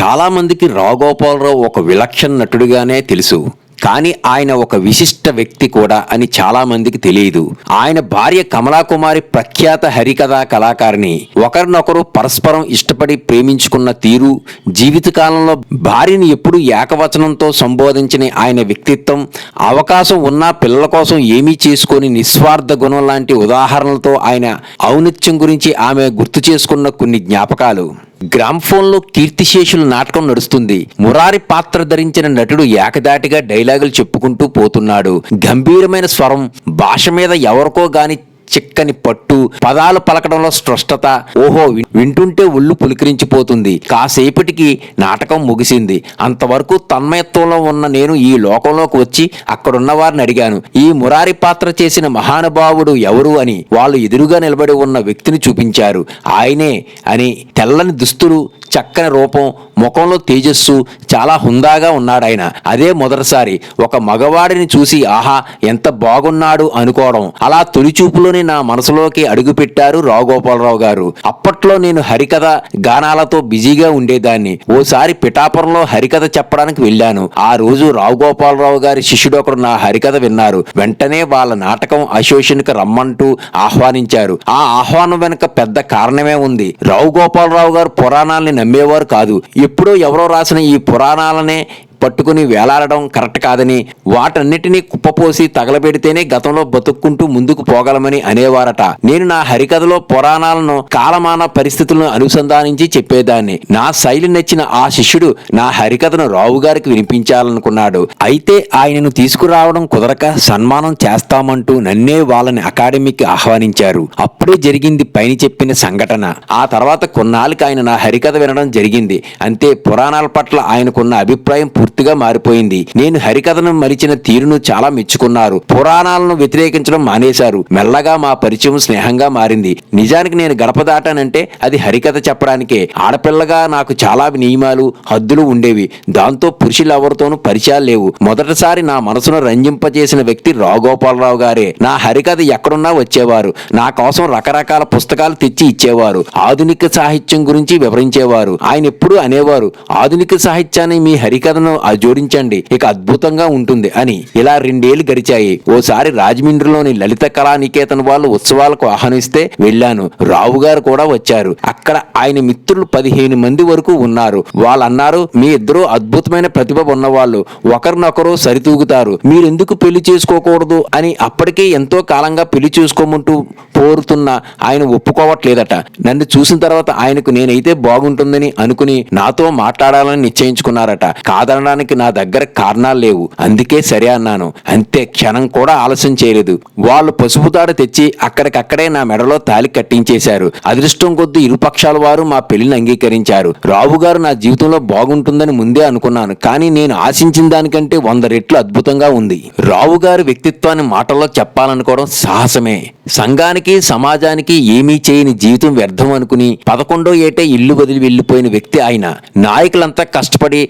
చాలామందికి రాఘోపాలరావు ఒక విలక్షణ నటుడిగానే తెలుసు. కానీ ఆయన ఒక విశిష్ట వ్యక్తి కూడా అని చాలామందికి తెలియదు. ఆయన భార్య కమలాకుమారి ప్రఖ్యాత హరికథా కళాకారిణి. ఒకరినొకరు పరస్పరం ఇష్టపడి ప్రేమించుకున్న తీరు జీవితకాలంలో భార్యని ఎప్పుడు ఏకవచనంతో సంబోధించిన ఆయన వ్యక్తిత్వం అవకాశం ఉన్న పిల్లల కోసం ఏమీ చేసుకొని నిస్వార్థ గుణం లాంటి ఉదాహరణలతో ఆయన ఔన్నత్యం గురించి ఆమె గుర్తు చేసుకున్న కొన్ని జ్ఞాపకాలు. గ్రామ్ఫోన్లో కీర్తిశేషుల నాటకం నడుస్తుంది. మురారి పాత్ర ధరించిన నటుడు ఏకదాటిగా డైలాగులు చెప్పుకుంటూ పోతున్నాడు. గంభీరమైన స్వరం భాష మీద ఎవరికో గాని చిక్కని పట్టు పదాలు పలకడంలో స్పష్టత. ఓహో వింటుంటే ఒళ్ళు పులికిరించిపోతుంది. కాసేపటికి నాటకం ముగిసింది. అంతవరకు తన్మయత్వంలో ఉన్న నేను ఈ లోకంలోకి వచ్చి అక్కడున్న వారిని అడిగాను. ఈ మురారి పాత్ర చేసిన మహానుభావుడు ఎవరు అని వాళ్ళు ఎదురుగా నిలబడి ఉన్న వ్యక్తిని చూపించారు. ఆయనే అని తెల్లని దుస్తులు చక్కని రూపం ముఖంలో తేజస్సు చాలా హుందాగా ఉన్నాడాయన అదే మొదటిసారి ఒక మగవాడిని చూసి ఆహా ఎంత బాగున్నాడు అనుకోవడం. అలా తొలిచూపులోనే చూపులోనే నా మనసులోకి అడుగుపెట్టారు రావుగోపాలరావు గారు. అప్పట్లో నేను హరికథ గానాలతో బిజీగా ఉండేదాన్ని. ఓసారి పిఠాపురంలో హరికథ చెప్పడానికి వెళ్ళాను. ఆ రోజు రావుగోపాలరావు గారి శిష్యుడు ఒకడు నా హరికథ విన్నారు. వెంటనే వాళ్ళ నాటకం అసోసియేషన్కి రమ్మంటూ ఆహ్వానించారు. ఆ ఆహ్వానం వెనుక పెద్ద కారణమే ఉంది. రావు గోపాలరావు గారు పురాణాల్ని నమ్మేవారు కాదు. ఎప్పుడో ఎవరో రాసిన ఈ పురాణాలనే పట్టుకుని వేలాడడం కరెక్ట్ కాదని వాటన్నిటినీ కుప్పపోసి తగలబెడితేనే గతంలో బతుక్కుంటూ ముందుకు పోగలమని అనేవారట. నేను నా హరికథలో పురాణాలను కాలమాన పరిస్థితులను అనుసంధానించి చెప్పేదాన్ని. నా శైలి నచ్చిన ఆ శిష్యుడు నా హరికథను రావు గారికి వినిపించాలనుకున్నాడు. అయితే ఆయనను తీసుకురావడం కుదరక సన్మానం చేస్తామంటూ నన్నే వాళ్ళని అకాడమీకి ఆహ్వానించారు. అప్పుడే జరిగింది పైన చెప్పిన సంఘటన. ఆ తర్వాత కొన్నాళ్ళకి ఆయన నా హరికథ వినడం జరిగింది. అంతే పురాణాల పట్ల ఆయనకున్న అభిప్రాయం పూర్తి పూర్తిగా మారిపోయింది. నేను హరికథను మరిచిన తీరును చాలా మెచ్చుకున్నారు. పురాణాలను వ్యతిరేకించడం మానేశారు. మెల్లగా మా పరిచయం స్నేహంగా మారింది. నిజానికి నేను గడప దాటానంటే అది హరికథ చెప్పడానికే. ఆడపిల్లగా నాకు చాలా నియమాలు హద్దులు ఉండేవి. దాంతో పురుషులు ఎవరితోనూ పరిచయాలు లేవు. మొదటిసారి నా మనసును రంజింపజేసిన వ్యక్తి రాగోపాలరావు గారే. నా హరికథ ఎక్కడున్నా వచ్చేవారు. నా కోసం రకరకాల పుస్తకాలు తెచ్చి ఇచ్చేవారు. ఆధునిక సాహిత్యం గురించి వివరించేవారు. ఆయన ఎప్పుడూ అనేవారు ఆధునిక సాహిత్యాన్ని మీ హరికథను జోడించండి. ఇక అద్భుతంగా ఉంటుంది అని ఇలా రెండేళ్ళు గడిచాయి. ఓసారి రాజమండ్రిలోని లలిత కళా నికేతన్ వాళ్ళు ఉత్సవాలకు ఆహ్వానిస్తే వెళ్ళాను. రావు గారు కూడా వచ్చారు. అక్కడ ఆయన మిత్రులు పదిహేను మంది వరకు ఉన్నారు. వాళ్ళన్నారు మీ ఇద్దరు అద్భుతమైన ప్రతిభ ఉన్నవాళ్ళు. ఒకరినొకరు సరితూగుతారు. మీరెందుకు పెళ్ళి చేసుకోకూడదు? అని అప్పటికే ఎంతో కాలంగా పెళ్ళి చేసుకోమంటూ కోరుతున్న ఆయన ఒప్పుకోవట్లేదట. నన్ను చూసిన తర్వాత ఆయనకు నేనైతే బాగుంటుందని అనుకుని నాతో మాట్లాడాలని నిశ్చయించుకున్నారట. కాదనడానికి నా దగ్గర కారణాలు లేవు. అందుకే సరే అన్నాను. అంతే క్షణం కూడా ఆలస్యం చేయలేదు. వాళ్ళు పసుపు తాడు తెచ్చి అక్కడికక్కడే నా మెడలో తాలి కట్టించేశారు. అదృష్టం కొద్ది ఇరుపక్షాల వారు మా పెళ్ళిని అంగీకరించారు. రావు గారు నా జీవితంలో బాగుంటుందని ముందే అనుకున్నాను. కానీ నేను ఆశించిన దానికంటే వంద రెట్లు అద్భుతంగా ఉంది. రావు గారి వ్యక్తిత్వాన్ని మాటల్లో చెప్పాలనుకోవడం సాహసమే. సంఘానికి సమాజానికి ఏమీ చేయని జీవితం వ్యర్థం అనుకుని పదకొండో ఏటే ఇల్లు వదిలి వెళ్ళిపోయిన వ్యక్తి ఆయన. నాయకులంతా కష్టపడి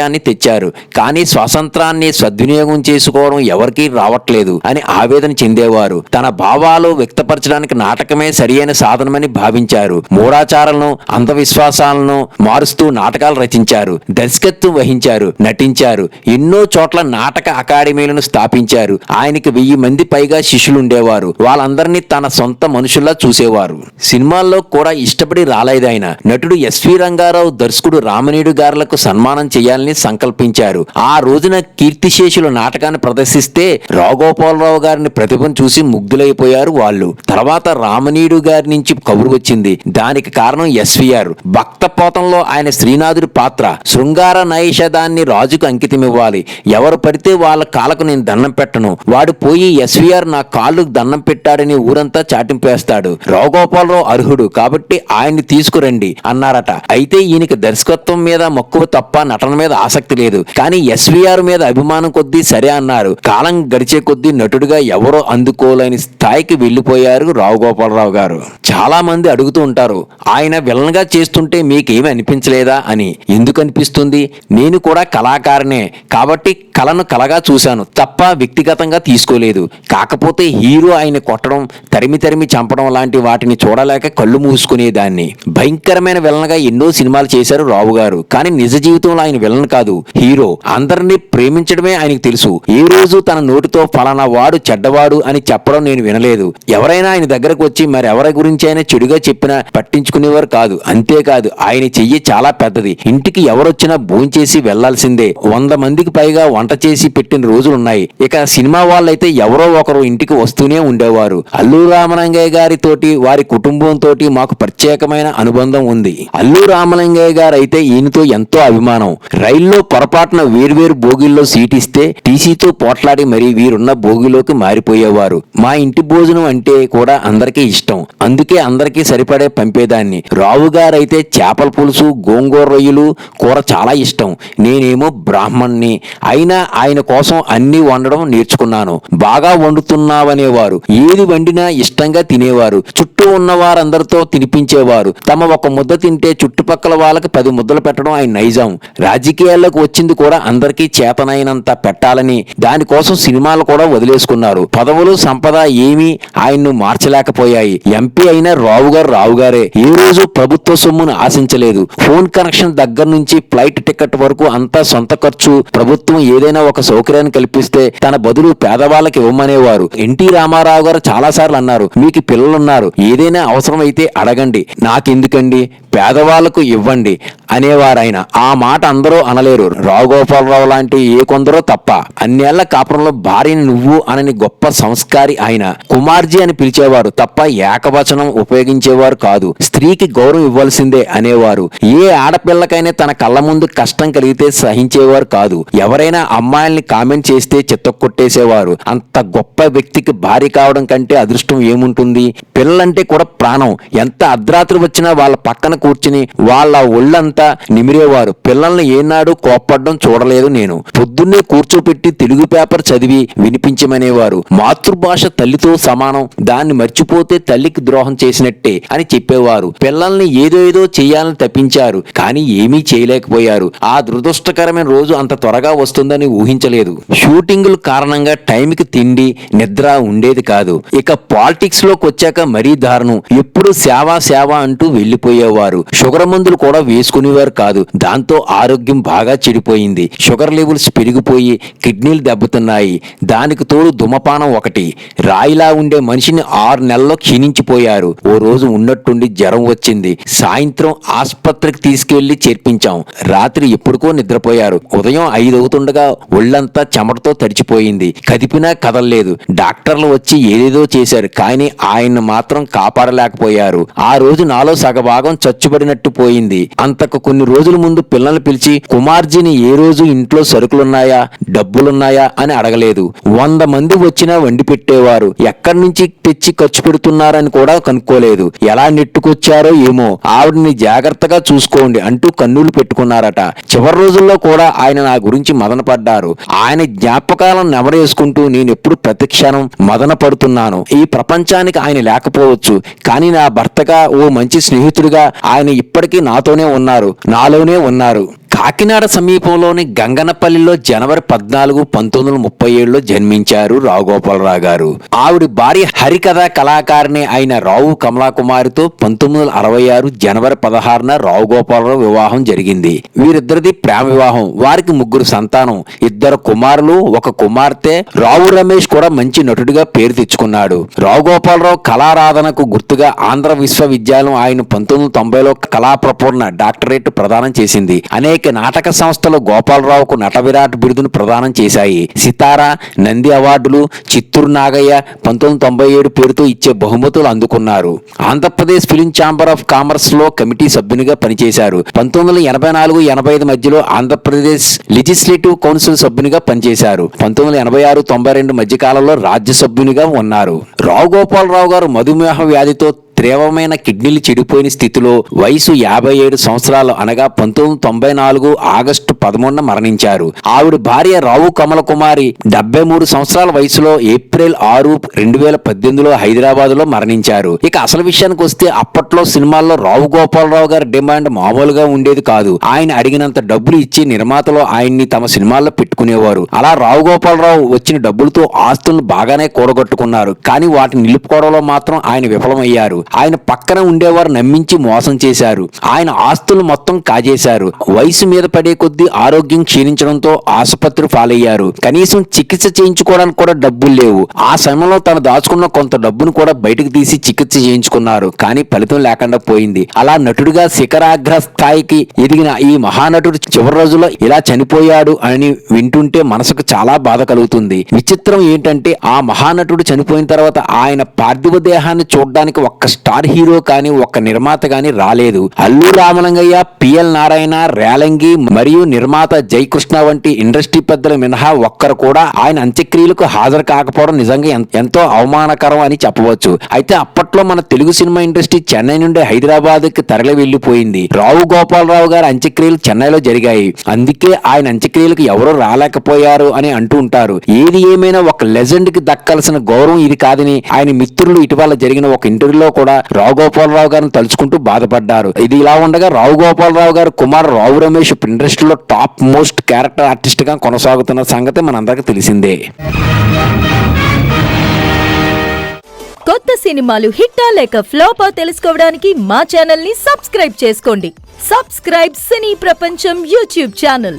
స్వాతంత్రయాన్ని తెచ్చారు. కానీ స్వాతంత్రాన్ని సద్వినియోగం చేసుకోవడం ఎవరికీ రావట్లేదు అని ఆవేదన చెందేవారు. తన భావాలు వ్యక్తపరచడానికి నాటకమే సరియైన సాధనమని భావించారు. మూఢాచారాలను అంధవిశ్వాసాలను మారుస్తూ నాటకాలు రచించారు. దర్శకత్వం వహించారు నటించారు. ఎన్నో చోట్ల నాటక అకాడమీలను స్థాపించారు. ఆయనకి వెయ్యి మంది పైగా శిష్యులు ఉండేవారు వాళ్ళందరినీ తన సొంత మనుషుల్లా చూసేవారు. సినిమాల్లో కూడా ఇష్టపడి రాలేదాయన. నటుడు ఎస్వి రంగారావు దర్శకుడు రామనీయుడు గారులకు సన్మానం చేయాలని సంకల్పించారు. ఆ రోజున కీర్తిశేషుల నాటకాన్ని ప్రదర్శిస్తే రాఘోపాలరావు గారిని ప్రతిభను చూసి ముగ్ధులైపోయారు వాళ్ళు. తర్వాత రామనీయుడు గారి నుంచి కబురు వచ్చింది. దానికి కారణం ఎస్విఆర్. భక్త పోతంలో ఆయన శ్రీనాథుడి పాత్ర. శృంగార నైషధాన్ని రాజుకు అంకితమివ్వాలి. ఎవరు పడితే వాళ్ళ కాళ్ళకు నేను దండం పెట్టను. వాడు పోయి ఎస్వీఆర్ నా కాళ్ళు దండం పెట్టాడని ఊరంతా చాటింపేస్తాడు. రావుగోపాలరావు అర్హుడు కాబట్టి ఆయన్ని తీసుకురండి అన్నారట. అయితే ఈయనకి దర్శకత్వం మీద మక్కువ తప్ప నటన మీద ఆసక్తి లేదు. కానీ ఎస్వీఆర్ మీద అభిమానం కొద్దీ సరే అన్నారు. కాలం గడిచే కొద్దీ నటుడిగా ఎవరో అందుకోలేని స్థాయికి వెళ్ళిపోయారు రావు గోపాలరావు గారు. చాలా మంది అడుగుతూ ఉంటారు ఆయన విలన్గా చేస్తుంటే మీకేమి అనిపించలేదా అని. ఎందుకు అనిపిస్తుంది? నేను కూడా కళాకారనే. కాబట్టి కళను కలగా చూశాను. తప్ప వ్యక్తిగతంగా తీసుకోలేదు. కాకపోతే హీరో ఆయన కొట్టడం తరిమి తరిమి చంపడం లాంటి వాటిని చూడలేక కళ్ళు మూసుకునేదాన్ని. భయంకరమైన విలన్గా ఎన్నో సినిమాలు చేశారు రావు గారు. కానీ నిజ జీవితంలో ఆయన విలన్ కాదు. హీరో అందరినీ ప్రేమించడమే ఆయనకు తెలుసు. ఏ రోజు తన నోటితో ఫలానా వాడు చెడ్డవాడు అని చెప్పడం నేను వినలేదు. ఎవరైనా ఆయన దగ్గరకు వచ్చి మరి ఎవరి గురించి అయినా చెడుగా చెప్పినా పట్టించుకునేవారు కాదు. అంతేకాదు ఆయన చెయ్యి చాలా పెద్దది. ఇంటికి ఎవరొచ్చినా భోంచేసి వెళ్ళాల్సిందే. వంద మందికి పైగా వంట చేసి పెట్టిన రోజులున్నాయి. ఇక సినిమా వాళ్ళైతే ఎవరో ఒకరు ఇంటికి వస్తూనే ఉండేవారు. అల్లు రామలింగయ్య గారితోటి వారి కుటుంబంతో మాకు ప్రత్యేకమైన అనుబంధం ఉంది. అల్లు రామలింగయ్య గారు అయితే ఈయనతో ఎంతో అభిమానం. రైల్లో పొరపాటున వేర్వేరు బోగిల్లో సీటిస్తే టీసీతో పోట్లాడి మరీ వీరున్న బోగిలోకి మారిపోయేవారు. మా ఇంటి భోజనం అంటే కూడా అందరికీ ఇష్టం. అందుకే అందరికీ సరిపడే పంపేదాన్ని. రావు గారైతే చేపల పులుసు గోంగూర రొయ్యలు కూర చాలా ఇష్టం. నేనేమో బ్రాహ్మణ్ణి. అయినా ఆయన కోసం అన్ని వండడం నేర్చుకున్నాను. బాగా వండుతున్నావనేవారు. ఏది వండినా ఇష్టంగా తినేవారు. చుట్టూ ఉన్న వారందరితో తినిపించేవారు. తమ ఒక ముద్ద తింటే చుట్టుపక్కల వాళ్ళకి పది ముద్దలు పెట్టడం ఆయన నైజం. రాజకీయ రాజకీయాల్లోకి వచ్చింది కూడా అందరికీ చేతనైనంత పెట్టాలని దానికోసం సినిమాలు కూడా వదిలేసుకున్నారు. పదవులు సంపద ఏమీ ఆయన్ను మార్చలేకపోయాయి. ఎంపీ అయిన రావు గారు రావు గారే. ఏ రోజు ప్రభుత్వ సొమ్మును ఆశించలేదు. ఫోన్ కనెక్షన్ దగ్గర నుంచి ఫ్లైట్ టికెట్ వరకు అంతా సొంత ఖర్చు. ప్రభుత్వం ఏదైనా ఒక సౌకర్యాన్ని కల్పిస్తే తన బదులు పేదవాళ్ళకి ఇవ్వమనేవారు. ఎన్టీ రామారావు గారు చాలా సార్లు అన్నారు మీకు పిల్లలున్నారు. ఏదైనా అవసరమైతే అడగండి. నాకెందుకండి? పేదవాళ్ళకు ఇవ్వండి అనేవారాయన ఆ మాట అందరూ అనలేరు. రావు లాంటి ఏ కొందరో తప్ప అన్నేళ్ళ కాపురంలో భార్యని నువ్వు అనని గొప్ప సంస్కారి ఆయన కుమార్జీ అని పిలిచేవారు తప్ప ఏకవచనం ఉపయోగించేవారు కాదు. స్త్రీకి గౌరవం ఇవ్వాల్సిందే అనేవారు. ఏ ఆడపిల్లకైనా తన కళ్ళ ముందు కష్టం కలిగితే సహించేవారు కాదు. ఎవరైనా అమ్మాయిల్ని కామెంట్ చేస్తే కొట్టేసేవారు అంత గొప్ప వ్యక్తికి భార్య కావడం కంటే అదృష్టం ఏముంటుంది? పిల్లలంటే కూడా ప్రాణం. ఎంత అర్ధరాత్రి వచ్చినా వాళ్ళ పక్కన కూర్చుని వాళ్ళ ఒళ్ళంతా నిమిరేవారు. పిల్లల్ని ఏనాడు కోప్పడడం చూడలేదు నేను. పొద్దున్నే కూర్చోపెట్టి తెలుగు పేపర్ చదివి వినిపించమనేవారు. మాతృభాష తల్లితో సమానం. దాన్ని మర్చిపోతే తల్లికి ద్రోహం చేసినట్టే అని చెప్పేవారు. పిల్లల్ని ఏదో ఏదో చేయాలని తప్పించారు. కానీ ఏమీ చేయలేకపోయారు. ఆ దురదృష్టకరమైన రోజు అంత త్వరగా వస్తుందని ఊహించలేదు. షూటింగుల కారణంగా టైంకి తిండి నిద్ర ఉండేది కాదు. ఇక పాలిటిక్స్లోకి వచ్చాక మరీ దారుణం. ఎప్పుడు సేవ సేవ అంటూ వెళ్ళిపోయేవారు షుగర్ మందులు కూడా వేసుకునేవారు కాదు. దాంతో ఆరోగ్యం బాగా చెడిపోయింది. షుగర్ లెవెల్స్ పెరిగిపోయి కిడ్నీలు దెబ్బతున్నాయి. దానికి తోడు ధుమపానం ఒకటి. రాయిలా ఉండే మనిషిని ఆరు నెలల్లో క్షీణించిపోయారు. ఓ రోజు ఉన్నట్టుండి జ్వరం వచ్చింది. సాయంత్రం ఆసుపత్రికి తీసుకెళ్ళి చేర్పించాం. రాత్రి ఎప్పుడుకో నిద్రపోయారు. ఉదయం ఐదు అవుతుండగా ఒళ్ళంతా చెమటతో తడిచిపోయింది. కదిపినా కదలలేదు. డాక్టర్లు వచ్చి ఏదేదో చేశారు. కానీ ఆయన్ని మాత్రం కాపాడలేకపోయారు. ఆ రోజు నాలో సగభాగం ఖర్చుపడినట్టు పోయింది. అంతకు కొన్ని రోజుల ముందు పిల్లలు పిలిచి కుమార్జీని ఏ రోజు ఇంట్లో సరుకులున్నాయా? డబ్బులున్నాయా? అని అడగలేదు. వంద మంది వచ్చినా వండి పెట్టేవారు. ఎక్కడి నుంచి తెచ్చి ఖర్చు పెడుతున్నారని కూడా కనుక్కోలేదు. ఎలా నెట్టుకొచ్చారో ఏమో. ఆవిడని జాగ్రత్తగా చూసుకోండి అంటూ కన్నులు పెట్టుకున్నారట. చివరి రోజుల్లో కూడా ఆయన నా గురించి మదన పడ్డారు. ఆయన జ్ఞాపకాలను నెమరేసుకుంటూ నేను ఎప్పుడు ప్రతిక్షణం మదన పడుతున్నాను. ఈ ప్రపంచానికి ఆయన లేకపోవచ్చు. కానీ నా భర్తగా ఓ మంచి స్నేహితుడిగా ఆయన ఇప్పటికీ నాతోనే ఉన్నారు నాలోనే ఉన్నారు. కాకినాడ సమీపంలోని గంగనపల్లిలో జనవరి పద్నాలుగు పంతొమ్మిది వందల ముప్పై ఏడులో జన్మించారు రావుగోపాలరావు గారు. ఆవిడ భార్య హరికథ కళాకారిణి అయిన రావు కమలాకుమారితో పంతొమ్మిది వందల అరవై ఆరు జనవరి పదహారున రావుగోపాలరావు వివాహం జరిగింది. వీరిద్దరిది ప్రేమ వివాహం. వారికి ముగ్గురు సంతానం. ఇద్దరు కుమారులు ఒక కుమార్తె రావు రమేష్ కూడా మంచి నటుడిగా పేరు తెచ్చుకున్నాడు. రావుగోపాలరావు కళారాధనకు గుర్తుగా ఆంధ్ర విశ్వవిద్యాలయం ఆయన పంతొమ్మిది వందల తొంభైలో కళా ప్రపూర్ణ డాక్టరేట్ ప్రదానం చేసింది. అనేక నాటక సంస్థలు గోపాలరావుకు నట విరాట్ బిరుదును ప్రదానం చేశాయి. సితారా నంది అవార్డులు చిత్తూరు నాగయ్య పంతొమ్మిది తొంభై ఏడు పేరుతో ఇచ్చే బహుమతులు అందుకున్నారు. ఆంధ్రప్రదేశ్ ఫిలిం ఛాంబర్ ఆఫ్ కామర్స్లో కమిటీ సభ్యునిగా పనిచేశారు. పంతొమ్మిది వందల ఎనభై నాలుగు ఎనభై ఐదు మధ్యలో ఆంధ్రప్రదేశ్ లెజిస్లేటివ్ కౌన్సిల్ సభ్యునిగా పనిచేశారు. పంతొమ్మిది వందల ఎనభై ఆరు తొంభై రెండు మధ్య కాలంలో రాజ్య సభ్యునిగా ఉన్నారు. రావు గోపాలరావు గారు మధుమేహ వ్యాధితో తీవ్రమైన కిడ్నీలు చెడిపోయిన స్థితిలో వయసు యాభై ఏడు సంవత్సరాలు అనగా పంతొమ్మిది తొంభై నాలుగు ఆగస్టు పదమూడున మరణించారు. ఆవిడ భార్య రావు కమల కుమారి డెబ్బై మూడు సంవత్సరాల వయసులో ఏప్రిల్ ఆరు రెండు వేల పద్దెనిమిదిలో హైదరాబాద్లో మరణించారు. ఇక అసలు విషయానికి వస్తే అప్పట్లో సినిమాల్లో రావు గోపాలరావు గారి డిమాండ్ మామూలుగా ఉండేది కాదు. ఆయన అడిగినంత డబ్బులు ఇచ్చి నిర్మాతలు ఆయన్ని తమ సినిమాల్లో పెట్టుకునేవారు. అలా రావు గోపాలరావు వచ్చిన డబ్బులతో ఆస్తులను బాగానే కూడగట్టుకున్నారు. కానీ వాటిని నిలుపుకోవడంలో మాత్రం ఆయన విఫలమయ్యారు. ఆయన పక్కన ఉండేవారు నమ్మించి మోసం చేశారు. ఆయన ఆస్తులు మొత్తం కాజేశారు. వయసు మీద పడే కొద్దీ ఆరోగ్యం క్షీణించడంతో ఆసుపత్రి పాలయ్యారు. కనీసం చికిత్స చేయించుకోవడానికి కూడా డబ్బులు లేవు. ఆ సమయంలో తను దాచుకున్న కొంత డబ్బును కూడా బయటకు తీసి చికిత్స చేయించుకున్నారు. కానీ ఫలితం లేకుండా పోయింది. అలా నటుడిగా శిఖరాగ్ర స్థాయికి ఎదిగిన ఈ మహానటుడు చివరి రోజుల్లో ఇలా చనిపోయాడు అని వింటుంటే మనసుకు చాలా బాధ కలుగుతుంది. విచిత్రం ఏంటంటే ఆ మహానటుడు చనిపోయిన తర్వాత ఆయన పార్థివ దేహాన్ని చూడడానికి ఒక్క స్టార్ హీరో కానీ ఒక్క నిర్మాత కానీ రాలేదు. అల్లు రామలింగయ్య పిఎల్ నారాయణ రేలంగి మరియు నిర్మాత జయకృష్ణ వంటి ఇండస్ట్రీ పెద్దలు మినహా ఒక్కరు కూడా ఆయన అంత్యక్రియలకు హాజరు కాకపోవడం నిజంగా ఎంతో అవమానకరం అని చెప్పవచ్చు. అయితే అప్పట్లో మన తెలుగు సినిమా ఇండస్ట్రీ చెన్నై నుండి హైదరాబాద్కి తరలి వెళ్ళిపోయింది రావు గోపాలరావు గారి అంత్యక్రియలు చెన్నైలో జరిగాయి. అందుకే ఆయన అంత్యక్రియలకు ఎవరూ రాలేకపోయారు అని అంటూ ఉంటారు. ఏది ఏమైనా ఒక లెజెండ్కి దక్కాల్సిన గౌరవం ఇది కాదని ఆయన మిత్రులు ఇటీవల జరిగిన ఒక ఇంటర్వ్యూలో కూడా రావు గోపాలరావు గారిని తలుచుకుంటూ బాధపడ్డారు. ఇది ఇలా ఉండగా రావు గోపాలరావు గారు కుమార్ రావు రమేష్ ఇండస్ట్రీలో టాప్ మోస్ట్ క్యారెక్టర్ ఆర్టిస్ట్గా కొనసాగుతున్న సంగతి మనందరికీ తెలిసిందే. కొత్త సినిమాలు హిట్టా లేక ఫ్లాపా తెలుసుకోవడానికి మా ఛానల్ని సబ్స్క్రైబ్ చేసుకోండి. సబ్స్క్రైబ్ సినీ ప్రపంచం యూట్యూబ్ ఛానల్.